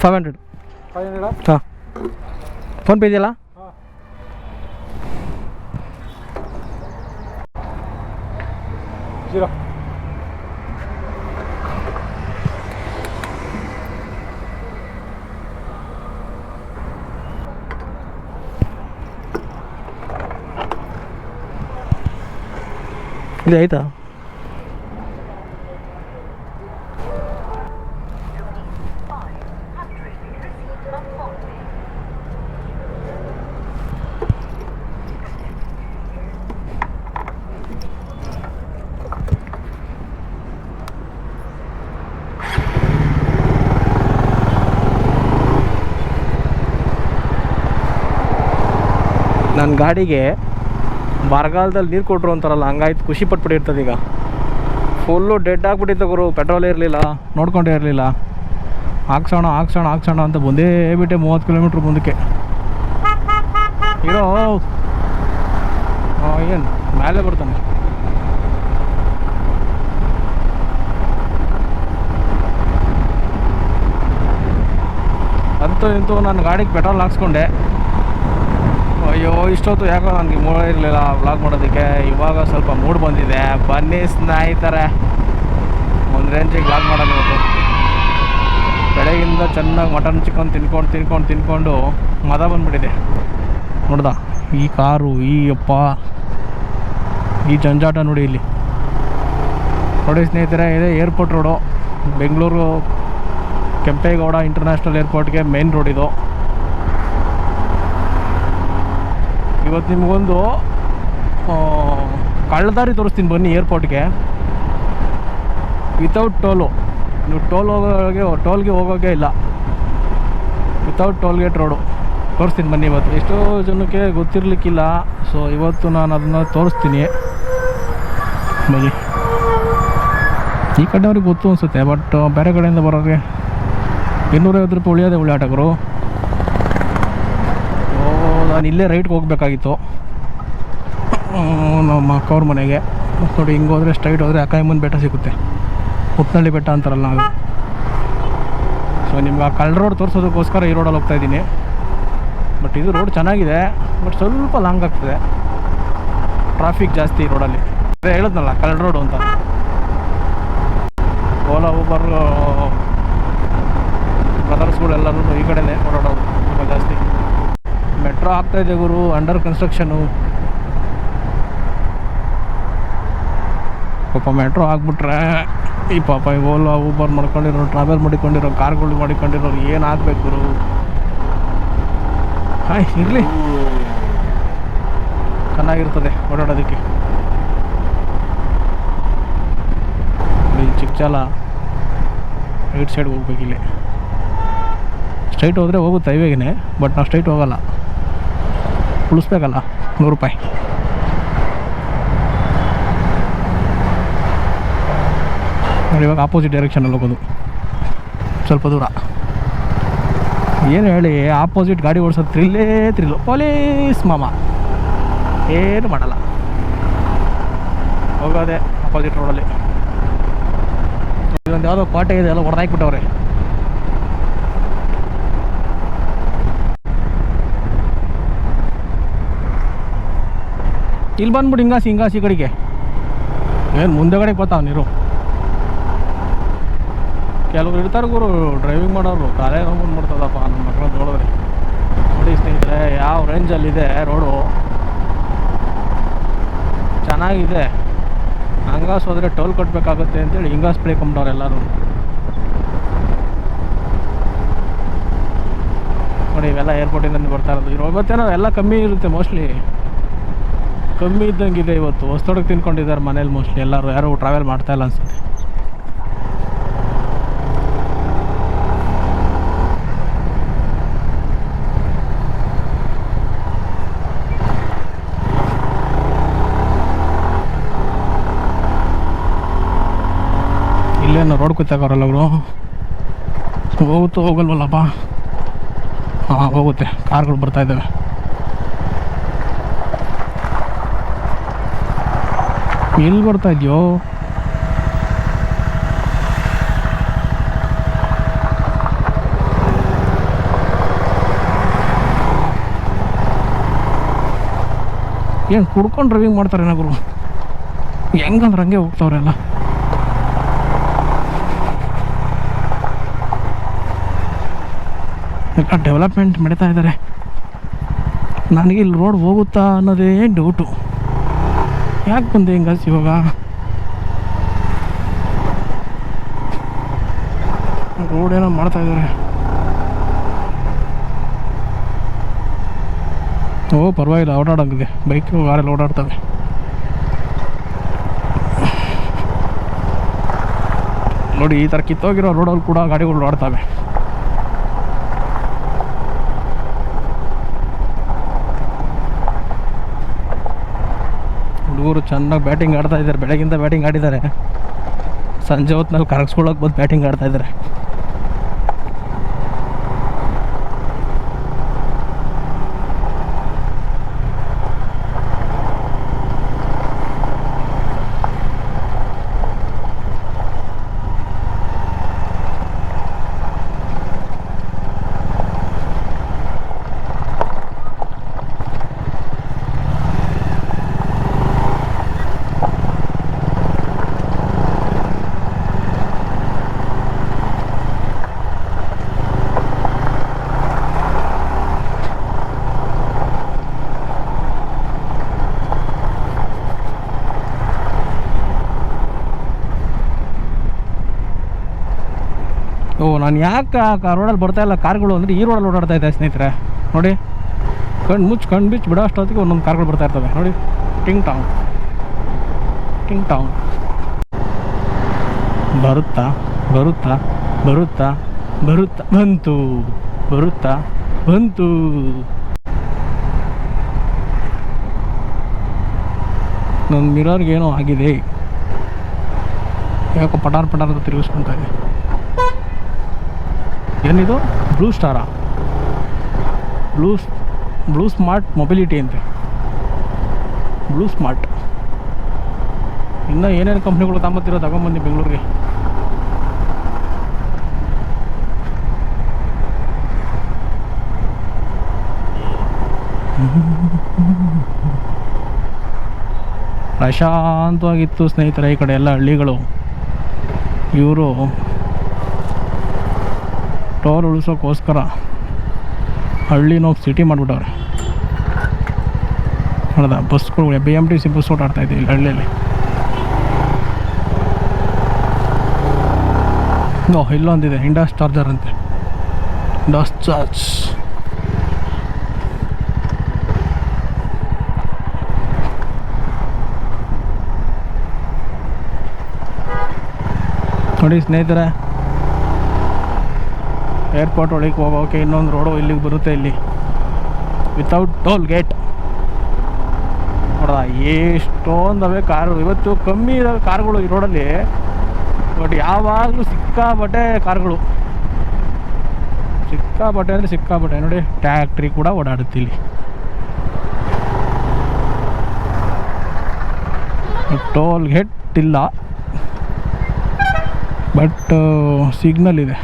Five hundred five hundred ಹಾಂ PhonePe ಇದೆಯಲ್ಲ zero ಇದು ಆಯ್ತಾ ನನ್ನ ಗಾಡಿಗೆ ಬರಗಾಲದಲ್ಲಿ ನೀರು ಕೊಟ್ಟರು ಅಂತಾರಲ್ಲ, ಹಂಗಾಯ್ತು, ಖುಷಿ ಪಟ್ಬಿಟ್ಟಿರ್ತದೆ ಈಗ. ಫುಲ್ಲು ಡೆಡ್ ಆಗಿಬಿಟ್ಟಿತ್ತು ಗುರು ಪೆಟ್ರೋಲ್ ಇರಲಿಲ್ಲ, ನೋಡ್ಕೊಂಡೇ ಇರಲಿಲ್ಲ. ಹಾಕ್ಸೋಣ ಹಾಕ್ಸೋಣ ಹಾಕ್ಸೋಣ ಅಂತ ಬಂದೇ ಬಿಟ್ಟೆ ಮೂವತ್ತು ಕಿಲೋಮೀಟ್ರ್ ಮುಂದಕ್ಕೆ. ಇರೋ ಏನು ಮೇಲೆ ಬರ್ತಾನೆ. ಅಂತೂ ಇಂತೂ ನನ್ನ ಗಾಡಿಗೆ ಪೆಟ್ರೋಲ್ ಹಾಕ್ಸ್ಕೊಂಡೆ. ಅಯ್ಯೋ, ಇಷ್ಟೊತ್ತು ಯಾಕೋ ನನಗೆ ಮೂಡ ಇರಲಿಲ್ಲ ವ್ಲಾಗ್ ಮಾಡೋದಕ್ಕೆ. ಇವಾಗ ಸ್ವಲ್ಪ ಮೂಡ್ ಬಂದಿದೆ. ಬನ್ನಿ ಸ್ನೇಹಿತರೆ. ಒಂದು ರೇಂಜಿಗೆ ವ್ಲಾಗ್ ಮಾಡೋಣ ಇವತ್ತು. ಬೆಳಗಿಂದ ಚೆನ್ನಾಗಿ ಮಟನ್ ಚಿಕನ್ ತಿನ್ಕೊಂಡು ತಿನ್ಕೊಂಡು ತಿನ್ಕೊಂಡು ಮದ ಬಂದ್ಬಿಟ್ಟಿದೆ. ನೋಡ್ದ? ಈ ಕಾರು, ಈ ಅಪ್ಪ, ಈ ಜಂಜಾಟ ನೋಡಿ ಇಲ್ಲಿ. ನೋಡಿ ಸ್ನೇಹಿತರೆ, ಇದೆ airport road Bengaluru, Kempegowda international ಏರ್ಪೋರ್ಟ್ಗೆ main road ಇದು. ಇವತ್ತು ನಿಮಗೊಂದು ಕಳ್ಳದಾರಿ ತೋರಿಸ್ತೀನಿ ಬನ್ನಿ ಏರ್ಪೋರ್ಟ್ಗೆ ವಿತೌಟ್ ಟೋಲು ನೀವು ಟೋಲ್ ಹೋಗೋಗೆ ಟೋಲ್ಗೆ ಹೋಗೋಗೆ ಇಲ್ಲ. ವಿತೌಟ್ ಟೋಲ್ ಗೇಟ್ ರೋಡು ತೋರಿಸ್ತೀನಿ ಬನ್ನಿ ಇವತ್ತು. ಎಷ್ಟೋ ಜನಕ್ಕೆ ಗೊತ್ತಿರಲಿಕ್ಕಿಲ್ಲ. ಸೊ ಇವತ್ತು ನಾನು ಅದನ್ನು ತೋರಿಸ್ತೀನಿ. ಬನ್ನಿ. ಈ ಕಡೆಯವ್ರಿಗೆ ಗೊತ್ತು ಅನಿಸುತ್ತೆ ಬಟ್ ಬೇರೆ ಕಡೆಯಿಂದ ಬರೋರಿಗೆ. ಇನ್ನೂರೈವತ್ತು ರೂಪಾಯಿ ಉಳಿಯೋದೇ ಉಳಿಯಾಟಗರು ಓ ನಾನು ಇಲ್ಲೇ ರೈಟ್ಗೆ ಹೋಗ್ಬೇಕಾಗಿತ್ತು. ನಮ್ಮ ಅಕ್ಕವ್ರ ಮನೆಗೆ. ನೋಡಿ, ಹಿಂಗೆ ಹೋದರೆ ಸ್ಟ್ರೈಟ್ ಹೋದರೆ ಅಕಾಯಮ್ಮನ ಬೆಟ್ಟ ಸಿಗುತ್ತೆ. ಉಪ್ಪನಹಳ್ಳಿ ಬೆಟ್ಟ ಅಂತಾರಲ್ಲ ನಾವು ಸೊ ನಿಮ್ಗೆ ಆ ಕಳ್ಳ ರೋಡ್ ತೋರಿಸೋದಕ್ಕೋಸ್ಕರ ಈ ರೋಡಲ್ಲಿ ಹೋಗ್ತಾ ಇದ್ದೀನಿ. ಬಟ್ ಇದು ರೋಡ್ ಚೆನ್ನಾಗಿದೆ ಬಟ್ ಸ್ವಲ್ಪ ಲಾಂಗ್ ಆಗ್ತದೆ. ಟ್ರಾಫಿಕ್ ಜಾಸ್ತಿ ಈ ರೋಡಲ್ಲಿ ಅದೇ ಹೇಳಿದ್ನಲ್ಲ, ಕಳ್ಳ ರೋಡು ಅಂತ. ಓಲಾ ಊಬರ್ ಬ್ರದರ್ಸ್ಗಳೆಲ್ಲರೂ ಈ ಕಡೆನೇ ಓಡಾಡೋದು. ಮೆಟ್ರೋ ಆಗ್ತಾ ಇದೆ ಗುರು ಅಂಡರ್ ಕನ್ಸ್ಟ್ರಕ್ಷನು ಪಾಪ ಮೆಟ್ರೋ ಆಗ್ಬಿಟ್ರೆ, ಈ ಪಾಪ ಈ ಓಲಾ ಊಬರ್ ಮಾಡ್ಕೊಂಡಿರೋ ಟ್ರಾವೆಲ್ ಮಾಡಿಕೊಂಡಿರೋ ಕಾರ್ಗಳು ಮಾಡಿಕೊಂಡಿರೋರು ಏನು ಆಗ್ಬೇಕು ಗುರು? ಹಾಯ್ ಇರಲಿ. ಚೆನ್ನಾಗಿರ್ತದೆ ಓಡಾಡೋದಕ್ಕೆ. ಇಲ್ಲಿ ಚಿಕ್ಕಚಾಲ ರೈಟ್ ಸೈಡ್ ಹೋಗ್ಬೇಕಿಲ್ಲಿ. ಸ್ಟ್ರೈಟ್ ಹೋದರೆ ಹೋಗುತ್ತೆ ಹೈವೇಗೆ ಬಟ್ ನಾವು ಸ್ಟ್ರೈಟ್ ಹೋಗಲ್ಲ. ಉಳಿಸ್ಬೇಕಲ್ಲ, ನೂರು ರೂಪಾಯಿ. ನೋಡಿ, ಇವಾಗ ಆಪೋಸಿಟ್ ಡೈರೆಕ್ಷನಲ್ಲಿ ಹೋಗೋದು. ಸ್ವಲ್ಪ ದೂರ. ಏನು ಹೇಳಿ ಆಪೋಸಿಟ್ ಗಾಡಿ ಓಡಿಸೋದು ತ್ರಿಲ್ಲೇ ತ್ರಿಲ್ಲು ಪೊಲೀಸ್ ಮಾಮ. ಏನು ಮಾಡಲ್ಲ. ಹೋಗೋದೆ ಆಪೋಸಿಟ್ ರೋಡಲ್ಲಿ ಇದೊಂದು ಯಾವುದೋ ಕೋಟೆ ಇದೆ, ಎಲ್ಲ ಹೊಡೆದಾಕ್ಬಿಟ್ಟವ್ರೆ ಇಲ್ಲಿ ಬಂದ್ಬಿಟ್ಟು ಹಿಂಗಾಸಿ ಹಿಂಗಾಸಿ ಕಡೆಗೆ. ಏನು ಮುಂದೆಗಡೆ ಬರ್ತಾವ ನೀರು. ಕೆಲವರು ಇರ್ತಾರೆ ಗುರು ಡ್ರೈವಿಂಗ್ ಮಾಡೋರು. ಕಾಲೇ ನೋವು ಮಾಡ್ತದಪ್ಪ ನಮ್ಮ ಮಕ್ಕಳು ನೋಡಿದ್ರೆ. ನೋಡಿ ಸ್ನೇಹಿತರೆ, ಯಾವ ರೇಂಜಲ್ಲಿದೆ ರೋಡು ಚೆನ್ನಾಗಿದೆ. ಹಂಗಾಸ್ ಹೋದರೆ ಟೋಲ್ ಕಟ್ಟಬೇಕಾಗುತ್ತೆ ಅಂತೇಳಿ ಹಿಂಗಾಸ್ ಕಂಬ್ರವ್ರು ಎಲ್ಲರೂ. ನೋಡಿ ಇವೆಲ್ಲ ಏರ್ಪೋರ್ಟಿಂದ ಬರ್ತಾ ಇರೋದು. ಇರೋ ಇವತ್ತೇನೋ ಎಲ್ಲ ಕಮ್ಮಿ ಇರುತ್ತೆ ಮೋಸ್ಟ್ಲಿ ಕಮ್ಮಿ ಇದ್ದಂಗಿದೆ ಇವತ್ತು. ಹೊಸ್ತೊಡಗೆ ತಿನ್ಕೊಂಡಿದ್ದಾರೆ ಮನೇಲಿ ಮೋಸ್ಟ್ಲಿ ಎಲ್ಲರೂ ಯಾರು ಟ್ರಾವೆಲ್ ಮಾಡ್ತಾ ಇಲ್ಲ ಅನ್ಸುತ್ತೆ. ಇಲ್ಲೇನು ರೋಡ್ ಕೂತಾಕವ್ರಲ್ಲ ಅವರು? ಹೋಗುತ್ತೋ ಹೋಗಲ್ವಲ್ಲಪ್ಪ? ಹಾಂ, ಹೋಗುತ್ತೆ. ಕಾರ್ಗಳು ಬರ್ತಾ ಇದ್ದಾವೆ. ಎಲ್ಲಿ ಬರ್ತಾ ಇದೆಯೋ? ಏನು ಕುಡ್ಕೊಂಡು ಡ್ರೈವಿಂಗ್ ಮಾಡ್ತಾರೆ ಏನಾದ್ರು ಹೆಂಗಂದ್ರೆ ಹಂಗೆ ಹೋಗ್ತಾವ್ರೆಲ್ಲ. ಎಲ್ಲ ಡೆವಲಪ್ಮೆಂಟ್ ಮಾಡ್ತಾ ಇದ್ದಾರೆ ನನಗೆ ಇಲ್ಲಿ ರೋಡ್ ಹೋಗುತ್ತಾ ಅನ್ನೋದೇ ಡೌಟು ಯಾಕೆ ಬಂದೆ ಹಿಂಗಾಸ್ ಇವಾಗ ರೋಡ್ ಏನೋ ಮಾಡ್ತಾ ಇದ್ದಾರೆ ಓ ಪರವಾಗಿಲ್ಲ ಓಡಾಡಂಗಿದೆ ಬೈಕ್ ಕಾರಲ್ಲಿ ಓಡಾಡ್ತವೆ ನೋಡಿ ಈ ಥರ ಕಿತ್ತೋಗಿರೋ ರೋಡಲ್ಲಿ ಕೂಡ ಗಾಡಿಗಳು ಓಡಾಡ್ತವೆ ಹುಡುಗರು ಚೆನ್ನಾಗಿ ಬ್ಯಾಟಿಂಗ್ ಆಡ್ತಾ ಇದ್ದಾರೆ. ಬೆಳಗಿಂದ ಬ್ಯಾಟಿಂಗ್ ಆಡಿದ್ದಾರೆ. ಸಂಜೆ ಹೊತ್ತಿನಲ್ಲಿ ಕರಗಿಸ್ಕೊಳ್ಳೋಕೆ ಬಂದು ಬ್ಯಾಟಿಂಗ್ ಆಡ್ತಾ ಇದ್ದಾರೆ. ನಾನು ಯಾಕೆ ರೋಡಲ್ಲಿ ಬರ್ತಾ ಇಲ್ಲ? ಕಾರ್ಗಳು ಅಂದರೆ ಈ ರೋಡಲ್ಲಿ ಓಡಾಡ್ತಾ ಇದ್ದೆ ಸ್ನೇಹಿತರೆ. ನೋಡಿ. ಕಣ್ಣು ಮುಚ್ಚು ಕಣ್ಣು ಬಿಚ್ಚಿ ಬಿಡೋ ಅಷ್ಟೊತ್ತಿಗೆ ಒಂದೊಂದು ಕಾರ್ಗಳು ಬರ್ತಾ ಇರ್ತವೆ. ನೋಡಿ. ಟಿಂಗ್ ಟಾಂಗ್ ಟಿಂಗ್ ಟಾಂಗ್ ಬರುತ್ತಾ? ಬರುತ್ತಾ? ಬರುತ್ತಾ? ಬರುತ್ತಾ? ಬಂತು. ಬರುತ್ತಾ? ಬಂತು. ನನ್ನ ಮಿರರ್ಗೆ ಏನೋ ಆಗಿದೆ. ಯಾಕೋ ಪಟಾರ್ ಪಟಾರ್ ಅಂತ ತಿರುಗಿಸ್ಕೊಂತ ಇದೆ. ಏನಿದು? ಬ್ಲೂ ಸ್ಟಾರಾ ಬ್ಲೂ ಬ್ಲೂ ಸ್ಮಾರ್ಟ್ ಮೊಬಿಲಿಟಿ ಅಂತೆ. ಬ್ಲೂ ಸ್ಮಾರ್ಟ್ ಇನ್ನೂ ಏನೇನು ಕಂಪ್ನಿಗಳು ತಗೊಂಬತ್ತಿರೋ ತಗೊಂಬಂದು ಬೆಂಗಳೂರಿಗೆ. ಪ್ರಶಾಂತವಾಗಿತ್ತು ಸ್ನೇಹಿತರೆ ಈ ಕಡೆ ಎಲ್ಲ ಹಳ್ಳಿಗಳು. ಇವರು ಟೋಲ್ ಉಳಿಸೋಕ್ಕೋಸ್ಕರ ಹಳ್ಳಿನ ಸಿಟಿ ಮಾಡಿಬಿಟ್ಟವ್ರೆ. ನೋಡ್ದ, ಬಸ್ಗಳು B M T C bus ಓಡಾಡ್ತಾ ಇದ್ದೀವಿ ಹಳ್ಳಿಯಲ್ಲಿ. ಓ, ಇಲ್ಲೊಂದಿದೆ ಇಂಡಸ್ ಚಾರ್ಜರ್ ಅಂತೆ. ಇಂಡಸ್ ಚಾರ್ಜ್ ನೋಡಿ ಸ್ನೇಹಿತರೆ ಏರ್ಪೋರ್ಟ್ ಒಳಗೆ ಹೋಗೋಕೆ ಇನ್ನೊಂದು ರೋಡು ಇಲ್ಲಿಗೆ ಬರುತ್ತೆ ಇಲ್ಲಿ. ವಿತೌಟ್ ಟೋಲ್ ಗೇಟ್ ನೋಡ್ದ, ಎಷ್ಟೊಂದವೆ ಕಾರು, ಇವತ್ತು ಕಮ್ಮಿ ಇದಾವೆ ಕಾರ್ಗಳು ಈ ರೋಡಲ್ಲಿ ಬಟ್ ಯಾವಾಗಲೂ ಸಿಕ್ಕಾಬಟ್ಟೆ ಕಾರ್ಗಳು. ಸಿಕ್ಕಾಬಟ್ಟೆ ಅಂದರೆ ಸಿಕ್ಕಾಬಟ್ಟೆ ನೋಡಿ ಟ್ಯಾಕ್ಟ್ರಿ ಕೂಡ ಓಡಾಡುತ್ತೆ ಇಲ್ಲಿ. ಟೋಲ್ ಗೇಟ್ ಇಲ್ಲ. ಬಟ್ ಸಿಗ್ನಲ್ ಇದೆ.